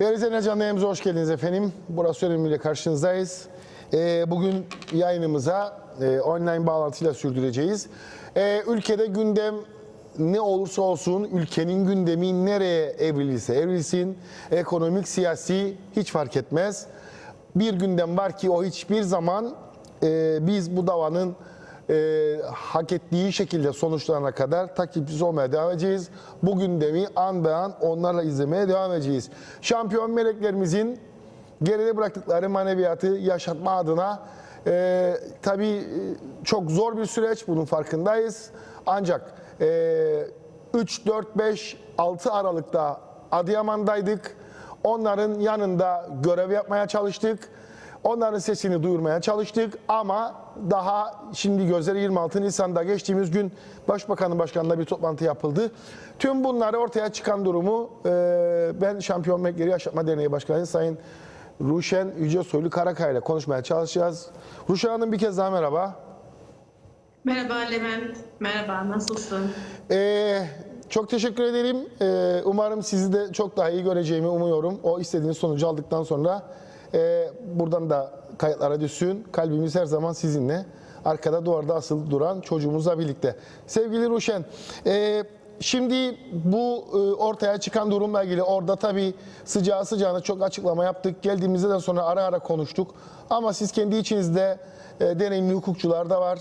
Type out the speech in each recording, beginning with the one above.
Değerli izleyenler canlı yayınımıza hoş geldiniz efendim. Burası önemliyle karşınızdayız. Ee, bugün yayınımıza e, online bağlantıyla sürdüreceğiz. Ee, ülkede gündem ne olursa olsun ülkenin gündemi nereye evrilirse evrilsin, ekonomik, siyasi hiç fark etmez. Bir gündem var ki o hiçbir zaman e, biz bu davanın e, hak ettiği şekilde sonuçlarına kadar takipsiz olmaya devam edeceğiz. Bu gündemi an be an onlarla izlemeye devam edeceğiz. Şampiyon meleklerimizin geride bıraktıkları maneviyatı yaşatma adına e, tabii e, çok zor bir süreç bunun farkındayız. Ancak e, 3, 4, 5, 6 Aralık'ta Adıyaman'daydık. Onların yanında görev yapmaya çalıştık. Onların sesini duyurmaya çalıştık ama daha şimdi gözleri 26 Nisan'da geçtiğimiz gün Başbakanın başkanında bir toplantı yapıldı. Tüm bunları ortaya çıkan durumu e, ben Şampiyon Melekleri Yaşatma Derneği Başkanı Sayın Ruşen Yüce Soylu Karakaya ile konuşmaya çalışacağız. Ruşen Hanım bir kez daha merhaba. Merhaba Levent. Merhaba, nasılsın? Ee, çok teşekkür ederim. Ee, umarım sizi de çok daha iyi göreceğimi umuyorum. O istediğiniz sonucu aldıktan sonra e, buradan da kayıtlara düşsün. Kalbimiz her zaman sizinle. Arkada duvarda asılı duran çocuğumuzla birlikte. Sevgili Ruşen, e, şimdi bu e, ortaya çıkan durumla ilgili orada tabii sıcağı sıcağına çok açıklama yaptık. Geldiğimizde de sonra ara ara konuştuk. Ama siz kendi içinizde e, deneyimli hukukçular da var.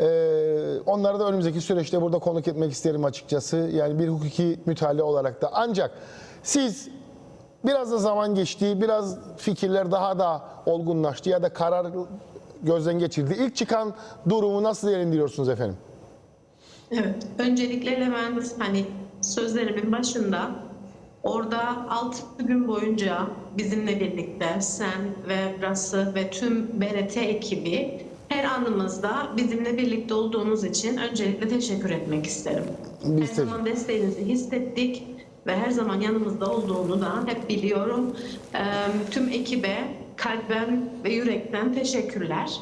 Ee, onları da önümüzdeki süreçte burada konuk etmek isterim açıkçası. Yani bir hukuki mütale olarak da. Ancak siz biraz da zaman geçti, biraz fikirler daha da olgunlaştı ya da karar gözden geçirdi. İlk çıkan durumu nasıl değerlendiriyorsunuz efendim? Evet, öncelikle Levent hani sözlerimin başında orada 6 gün boyunca bizimle birlikte sen ve Rası ve tüm BRT ekibi her anımızda bizimle birlikte olduğunuz için öncelikle teşekkür etmek isterim. Biz her zaman desteğinizi hissettik ve her zaman yanımızda olduğunu da hep biliyorum. Tüm ekibe kalben ve yürekten teşekkürler.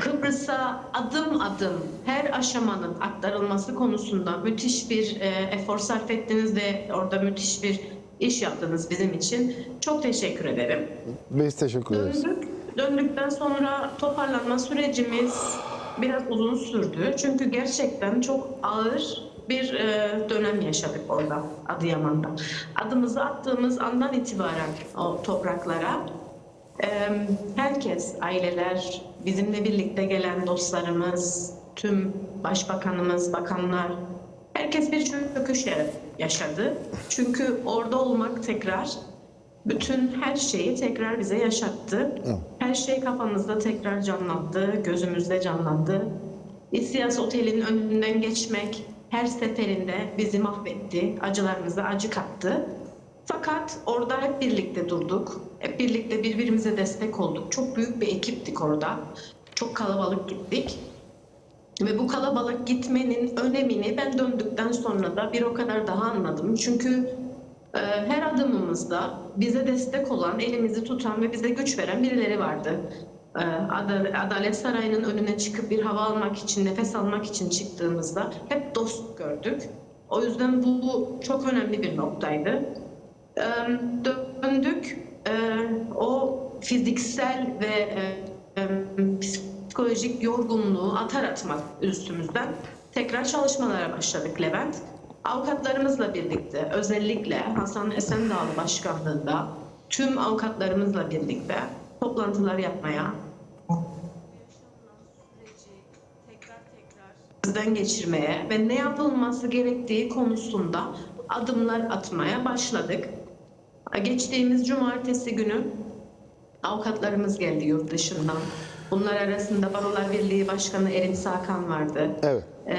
Kıbrıs'a adım adım her aşamanın aktarılması konusunda müthiş bir e, efor sarf ettiniz ve orada müthiş bir iş yaptınız bizim için. Çok teşekkür ederim. Biz teşekkür ederiz. Döndük. Döndükten sonra toparlanma sürecimiz biraz uzun sürdü. Çünkü gerçekten çok ağır bir e, dönem yaşadık orada Adıyaman'da. Adımızı attığımız andan itibaren o topraklara e, herkes, aileler, bizimle birlikte gelen dostlarımız, tüm başbakanımız, bakanlar, herkes bir çöküş yaşadı. Çünkü orada olmak tekrar bütün her şeyi tekrar bize yaşattı. Her şey kafamızda tekrar canlandı, gözümüzde canlandı. İstias Oteli'nin önünden geçmek her seferinde bizi mahvetti, acılarımıza acı kattı. Fakat orada hep birlikte durduk, hep birlikte birbirimize destek olduk. Çok büyük bir ekiptik orada, çok kalabalık gittik. Ve bu kalabalık gitmenin önemini ben döndükten sonra da bir o kadar daha anladım. Çünkü e, her adımımızda bize destek olan, elimizi tutan ve bize güç veren birileri vardı. E, Ad- Adalet Sarayı'nın önüne çıkıp bir hava almak için, nefes almak için çıktığımızda hep dost gördük. O yüzden bu çok önemli bir noktaydı. E, Döndük, e, o fiziksel ve psikolojik yorgunluğu atar atmak üstümüzden tekrar çalışmalara başladık Levent. Avukatlarımızla birlikte özellikle Hasan Esendağlı başkanlığında tüm avukatlarımızla birlikte toplantılar yapmaya gözden geçirmeye ve ne yapılması gerektiği konusunda adımlar atmaya başladık. Geçtiğimiz cumartesi günü avukatlarımız geldi yurt dışından. Bunlar arasında Barolar Birliği Başkanı Erin Sakan vardı. Evet. Ee,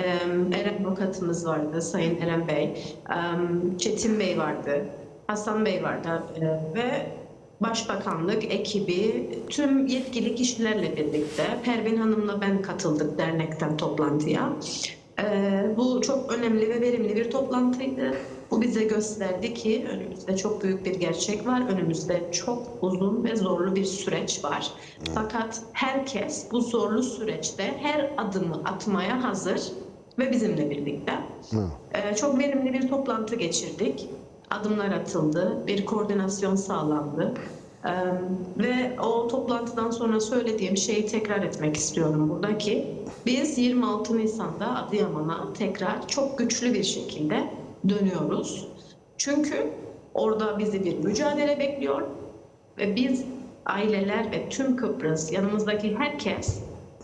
Eren avukatımız vardı, Sayın Eren Bey. Ee, Çetin Bey vardı, Hasan Bey vardı Ee, ve Başbakanlık ekibi tüm yetkili kişilerle birlikte Pervin Hanım'la ben katıldık dernekten toplantıya. Ee, bu çok önemli ve verimli bir toplantıydı. Bu bize gösterdi ki önümüzde çok büyük bir gerçek var. Önümüzde çok uzun ve zorlu bir süreç var. Fakat herkes bu zorlu süreçte her adımı atmaya hazır ve bizimle birlikte. Ee, çok verimli bir toplantı geçirdik. Adımlar atıldı, bir koordinasyon sağlandı. Ee, ve o toplantıdan sonra söylediğim şeyi tekrar etmek istiyorum buradaki. Biz 26 Nisan'da Adıyaman'a tekrar çok güçlü bir şekilde dönüyoruz. Çünkü orada bizi bir mücadele bekliyor ve biz aileler ve tüm Kıbrıs yanımızdaki herkes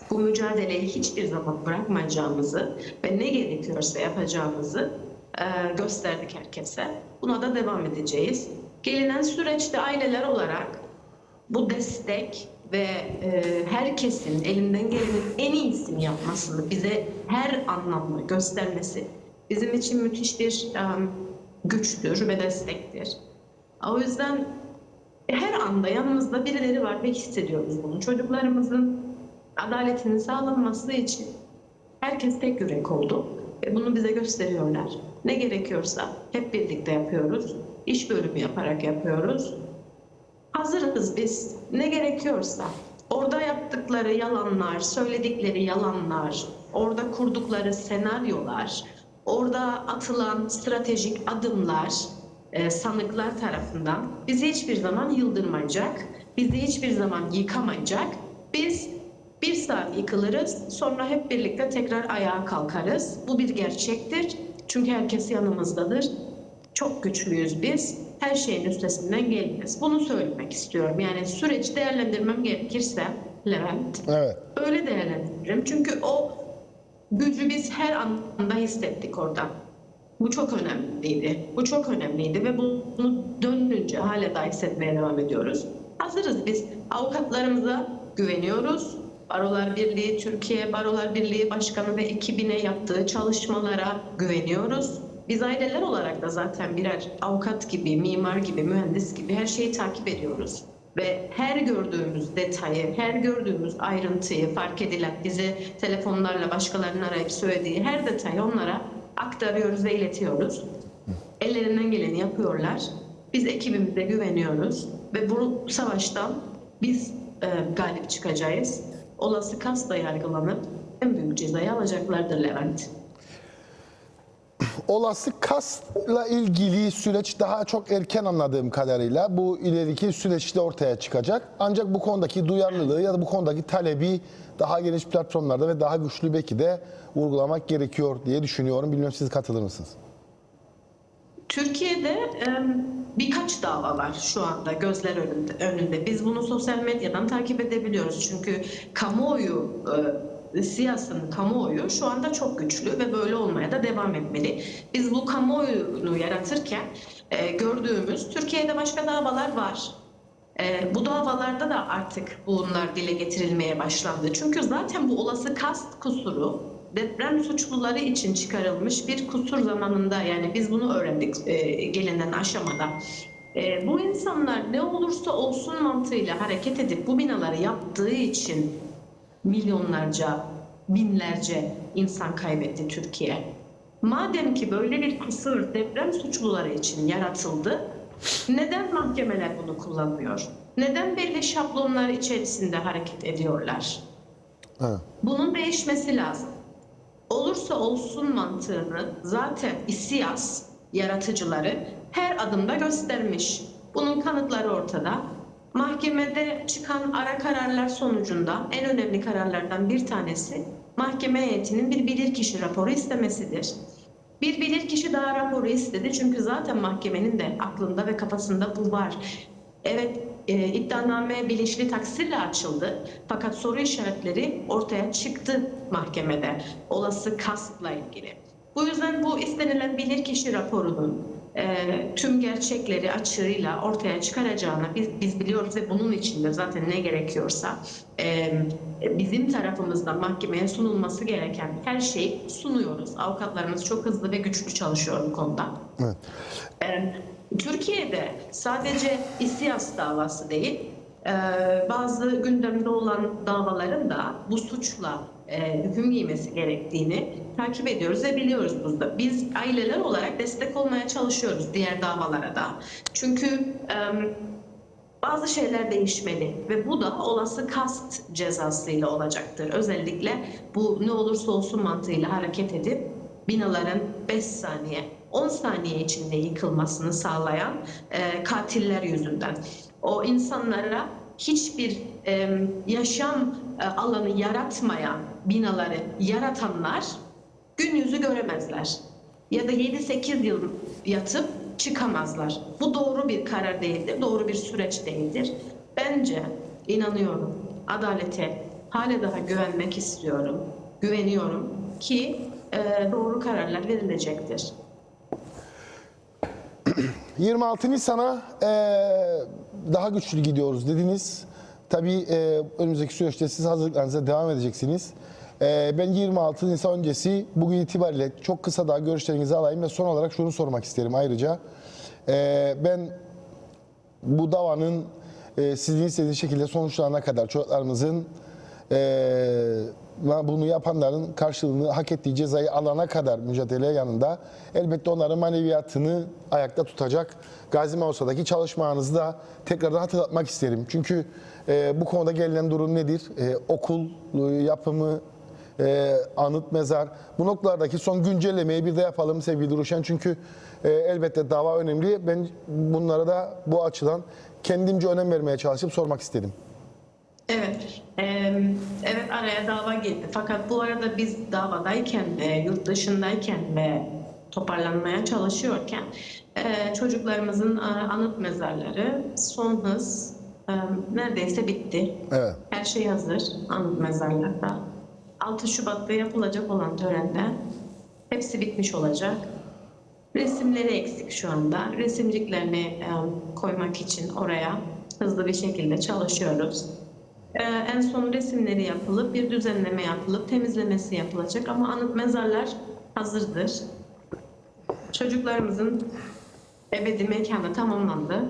bu mücadeleyi hiçbir zaman bırakmayacağımızı ve ne gerekiyorsa yapacağımızı gösterdik herkese. Buna da devam edeceğiz. Gelinen süreçte aileler olarak bu destek ve e, herkesin elinden gelenin en iyisini yapmasını bize her anlamda göstermesi bizim için müthiş bir e, güçtür ve destektir. O yüzden her anda yanımızda birileri var ve hissediyoruz bunu. Çocuklarımızın adaletinin sağlanması için herkes tek yürek oldu bunu bize gösteriyorlar. Ne gerekiyorsa hep birlikte yapıyoruz. İş bölümü yaparak yapıyoruz. Hazırız biz. Ne gerekiyorsa. Orada yaptıkları yalanlar, söyledikleri yalanlar, orada kurdukları senaryolar, orada atılan stratejik adımlar e, sanıklar tarafından bizi hiçbir zaman yıldırmayacak, bizi hiçbir zaman yıkamayacak. Biz bir saat yıkılırız, sonra hep birlikte tekrar ayağa kalkarız. Bu bir gerçektir. Çünkü herkes yanımızdadır. Çok güçlüyüz biz. Her şeyin üstesinden geliriz. Bunu söylemek istiyorum. Yani süreci değerlendirmem gerekirse Levent, Evet. öyle değerlendiririm. Çünkü o gücü biz her anda hissettik orada. Bu çok önemliydi. Bu çok önemliydi ve bunu dönünce hala da hissetmeye devam ediyoruz. Hazırız biz. Avukatlarımıza güveniyoruz. Barolar Birliği, Türkiye Barolar Birliği Başkanı ve ekibine yaptığı çalışmalara güveniyoruz. Biz aileler olarak da zaten birer avukat gibi, mimar gibi, mühendis gibi her şeyi takip ediyoruz. Ve her gördüğümüz detayı, her gördüğümüz ayrıntıyı fark edilen, bizi telefonlarla başkalarının arayıp söylediği her detayı onlara aktarıyoruz ve iletiyoruz. Ellerinden geleni yapıyorlar. Biz ekibimize güveniyoruz ve bu savaştan biz e, galip çıkacağız. Olası kasla yargılanıp en büyük cezayı alacaklardır Levent. Olası kasla ilgili süreç daha çok erken anladığım kadarıyla bu ileriki süreçte ortaya çıkacak. Ancak bu konudaki duyarlılığı ya da bu konudaki talebi daha geniş platformlarda ve daha güçlü belki de vurgulamak gerekiyor diye düşünüyorum. Bilmiyorum siz katılır mısınız? Türkiye'de birkaç dava var şu anda gözler önünde, önünde. Biz bunu sosyal medyadan takip edebiliyoruz. Çünkü kamuoyu, siyasanın kamuoyu şu anda çok güçlü ve böyle olmaya da devam etmeli. Biz bu kamuoyunu yaratırken e, gördüğümüz Türkiye'de başka davalar var. E, bu davalarda da artık bunlar dile getirilmeye başlandı. Çünkü zaten bu olası kast kusuru deprem suçluları için çıkarılmış bir kusur zamanında yani biz bunu öğrendik e, gelinen aşamada. E, bu insanlar ne olursa olsun mantığıyla hareket edip bu binaları yaptığı için milyonlarca, binlerce insan kaybetti Türkiye. Madem ki böyle bir kusur deprem suçluları için yaratıldı, neden mahkemeler bunu kullanmıyor? Neden belli şablonlar içerisinde hareket ediyorlar? Evet. Bunun değişmesi lazım. Olursa olsun mantığını zaten İSİAS yaratıcıları her adımda göstermiş. Bunun kanıtları ortada. Mahkemede çıkan ara kararlar sonucunda en önemli kararlardan bir tanesi mahkeme heyetinin bir bilirkişi raporu istemesidir. Bir bilirkişi daha raporu istedi çünkü zaten mahkemenin de aklında ve kafasında bu var. Evet e, iddianame bilinçli taksirle açıldı fakat soru işaretleri ortaya çıktı mahkemede olası kastla ilgili. Bu yüzden bu istenilen bilirkişi raporunun e, tüm gerçekleri açığıyla ortaya çıkaracağını biz, biz biliyoruz ve bunun için de zaten ne gerekiyorsa e, bizim tarafımızdan mahkemeye sunulması gereken her şeyi sunuyoruz. Avukatlarımız çok hızlı ve güçlü çalışıyor bu konuda. Evet. Ee, Türkiye'de sadece İSİAS davası değil, e, bazı gündemde olan davaların da bu suçla e, hüküm giymesi gerektiğini takip ediyoruz ve biliyoruz burada. Biz aileler olarak destek olmaya çalışıyoruz diğer davalara da. Çünkü e, bazı şeyler değişmeli ve bu da olası kast cezasıyla olacaktır. Özellikle bu ne olursa olsun mantığıyla hareket edip binaların 5 saniye 10 saniye içinde yıkılmasını sağlayan e, katiller yüzünden. O insanlara hiçbir e, yaşam e, alanı yaratmayan binaları yaratanlar gün yüzü göremezler. Ya da 7-8 yıl yatıp çıkamazlar. Bu doğru bir karar değildir, doğru bir süreç değildir. Bence inanıyorum adalete hala daha güvenmek istiyorum, güveniyorum ki e, doğru kararlar verilecektir. 26 Nisan'a e, daha güçlü gidiyoruz dediniz. Tabii e, önümüzdeki süreçte siz hazırlıklarınıza devam edeceksiniz. E, ben 26 Nisan öncesi bugün itibariyle çok kısa daha görüşlerinizi alayım ve son olarak şunu sormak isterim ayrıca. E, ben bu davanın e, sizin istediğiniz şekilde sonuçlanana kadar çocuklarımızın e, bunu yapanların karşılığını hak ettiği cezayı alana kadar mücadele yanında elbette onların maneviyatını ayakta tutacak Gazi Mausa'daki çalışmanızı da tekrardan hatırlatmak isterim. Çünkü e, bu konuda gelinen durum nedir? E, okul e, yapımı, e, anıt mezar. Bu noktalardaki son güncellemeyi bir de yapalım sevgili Ruşen. Çünkü e, elbette dava önemli. Ben bunlara da bu açıdan kendimce önem vermeye çalışıp sormak istedim. Evet, eee, evet araya dava girdi. Fakat bu arada biz davadayken, e, yurt dışındayken ve toparlanmaya çalışıyorken e, çocuklarımızın e, anıt mezarları son hız e, neredeyse bitti. Evet. Her şey hazır anıt mezarlarda. 6 Şubat'ta yapılacak olan törende hepsi bitmiş olacak. Resimleri eksik şu anda. Resimciklerini e, koymak için oraya hızlı bir şekilde çalışıyoruz. E, en son resimleri yapılıp bir düzenleme yapılıp temizlemesi yapılacak ama anıt mezarlar hazırdır. Çocuklarımızın ebedi mekanı tamamlandı.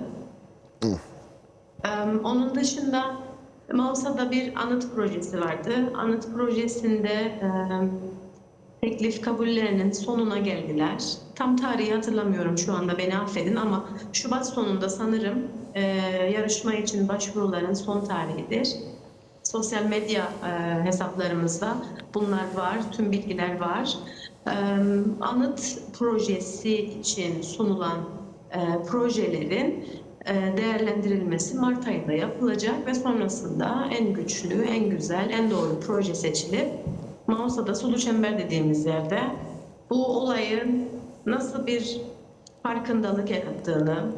Ee, Onun dışında Mausa'da bir anıt projesi vardı. Anıt projesinde e, teklif kabullerinin sonuna geldiler. Tam tarihi hatırlamıyorum şu anda beni affedin ama Şubat sonunda sanırım e, yarışma için başvuruların son tarihidir. Sosyal medya e, hesaplarımızda bunlar var, tüm bilgiler var. E, anıt projesi için sunulan e, projelerin e, değerlendirilmesi Mart ayında yapılacak ve sonrasında en güçlü, en güzel, en doğru proje seçilip Mausa'da Sulu Çember dediğimiz yerde bu olayın nasıl bir farkındalık yarattığını,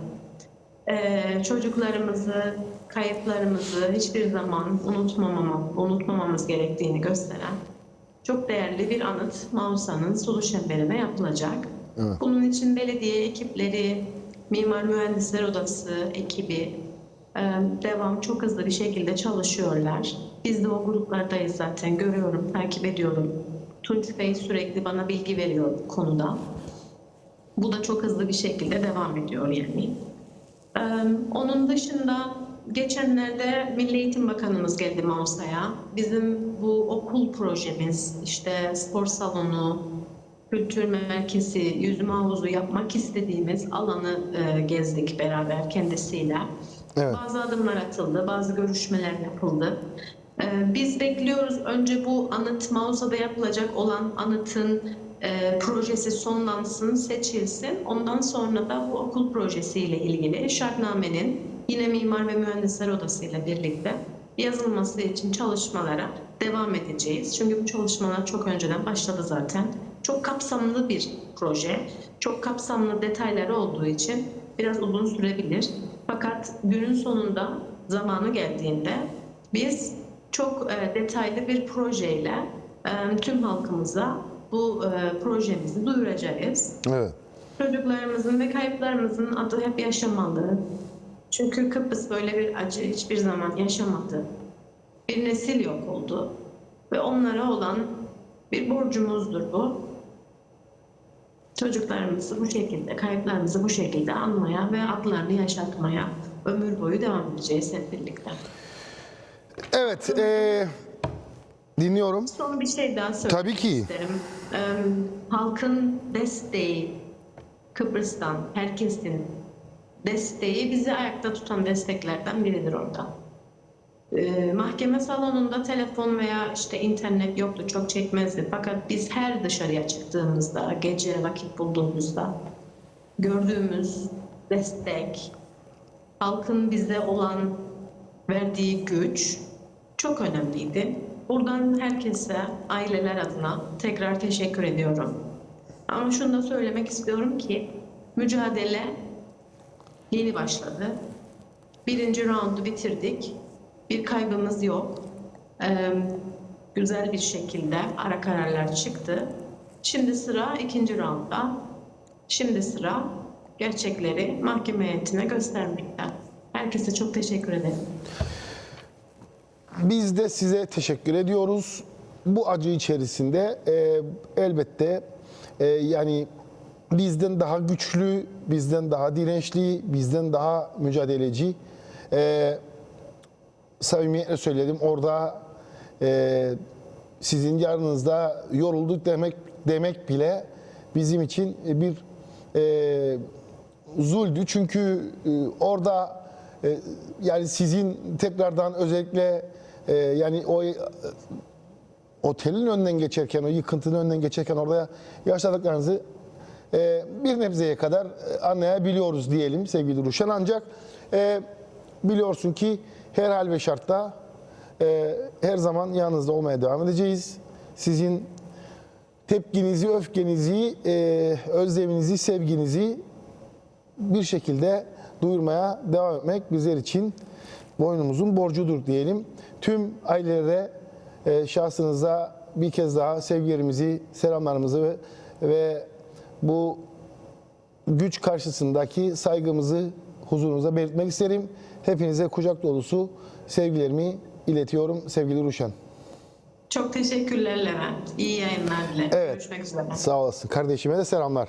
ee, çocuklarımızı, kayıplarımızı hiçbir zaman unutmamama, unutmamamız gerektiğini gösteren çok değerli bir anıt Mausa'nın Sulu Çemberi'ne yapılacak. Bunun için belediye ekipleri, Mimar Mühendisler Odası ekibi e, devam çok hızlı bir şekilde çalışıyorlar. Biz de o gruplardayız zaten görüyorum, takip ediyorum. Tunç Bey sürekli bana bilgi veriyor konuda. Bu da çok hızlı bir şekilde devam ediyor yani. Onun dışında geçenlerde Milli Eğitim Bakanımız geldi Mausa'ya. Bizim bu okul projemiz, işte spor salonu, kültür merkezi, yüzme havuzu yapmak istediğimiz alanı gezdik beraber kendisiyle. Evet. Bazı adımlar atıldı, bazı görüşmeler yapıldı. Biz bekliyoruz önce bu anıt Mausa'da yapılacak olan anıtın e, projesi sonlansın, seçilsin. Ondan sonra da bu okul projesiyle ilgili şartnamenin yine Mimar ve Mühendisler Odası ile birlikte yazılması için çalışmalara devam edeceğiz. Çünkü bu çalışmalar çok önceden başladı zaten. Çok kapsamlı bir proje. Çok kapsamlı detayları olduğu için biraz uzun sürebilir. Fakat günün sonunda zamanı geldiğinde biz çok e, detaylı bir projeyle e, tüm halkımıza bu e, projemizi duyuracağız. Evet. Çocuklarımızın ve kayıplarımızın adı hep yaşamalı. Çünkü Kıbrıs böyle bir acı hiçbir zaman yaşamadı. Bir nesil yok oldu. Ve onlara olan bir borcumuzdur bu. Çocuklarımızı bu şekilde, kayıplarımızı bu şekilde anmaya ve adlarını yaşatmaya ömür boyu devam edeceğiz hep birlikte. Evet. e, dinliyorum. Son bir şey daha söylemek Tabii ki. isterim. Ee, halkın desteği, Kıbrıs'tan herkesin desteği bizi ayakta tutan desteklerden biridir orada. Ee, mahkeme salonunda telefon veya işte internet yoktu, çok çekmezdi. Fakat biz her dışarıya çıktığımızda, gece vakit bulduğumuzda gördüğümüz destek, halkın bize olan verdiği güç çok önemliydi. Buradan herkese, aileler adına tekrar teşekkür ediyorum. Ama şunu da söylemek istiyorum ki mücadele yeni başladı. Birinci roundu bitirdik. Bir kaybımız yok. Ee, güzel bir şekilde ara kararlar çıktı. Şimdi sıra ikinci roundda. Şimdi sıra gerçekleri mahkeme heyetine göstermekte. Herkese çok teşekkür ederim. Biz de size teşekkür ediyoruz. Bu acı içerisinde e, elbette e, yani bizden daha güçlü, bizden daha dirençli, bizden daha mücadeleci. E, samimiyetle söyledim orada e, sizin yanınızda yorulduk demek demek bile bizim için bir e, zuldü. Çünkü e, orada e, yani sizin tekrardan özellikle e, yani o e, otelin önünden geçerken, o yıkıntının önünden geçerken orada yaşadıklarınızı e, bir nebzeye kadar e, anlayabiliyoruz diyelim sevgili Ruşen. Ancak e, biliyorsun ki her hal ve şartta e, her zaman yanınızda olmaya devam edeceğiz. Sizin tepkinizi, öfkenizi, e, özleminizi, sevginizi bir şekilde duyurmaya devam etmek bizler için boynumuzun borcudur diyelim. Tüm ailelere, e, şahsınıza bir kez daha sevgilerimizi, selamlarımızı ve, ve bu güç karşısındaki saygımızı huzurunuza belirtmek isterim. Hepinize kucak dolusu sevgilerimi iletiyorum sevgili Ruşen. Çok teşekkürler Levent. İyi yayınlar dilerim. Evet. Görüşmek üzere. Sağ olasın. Kardeşime de selamlar.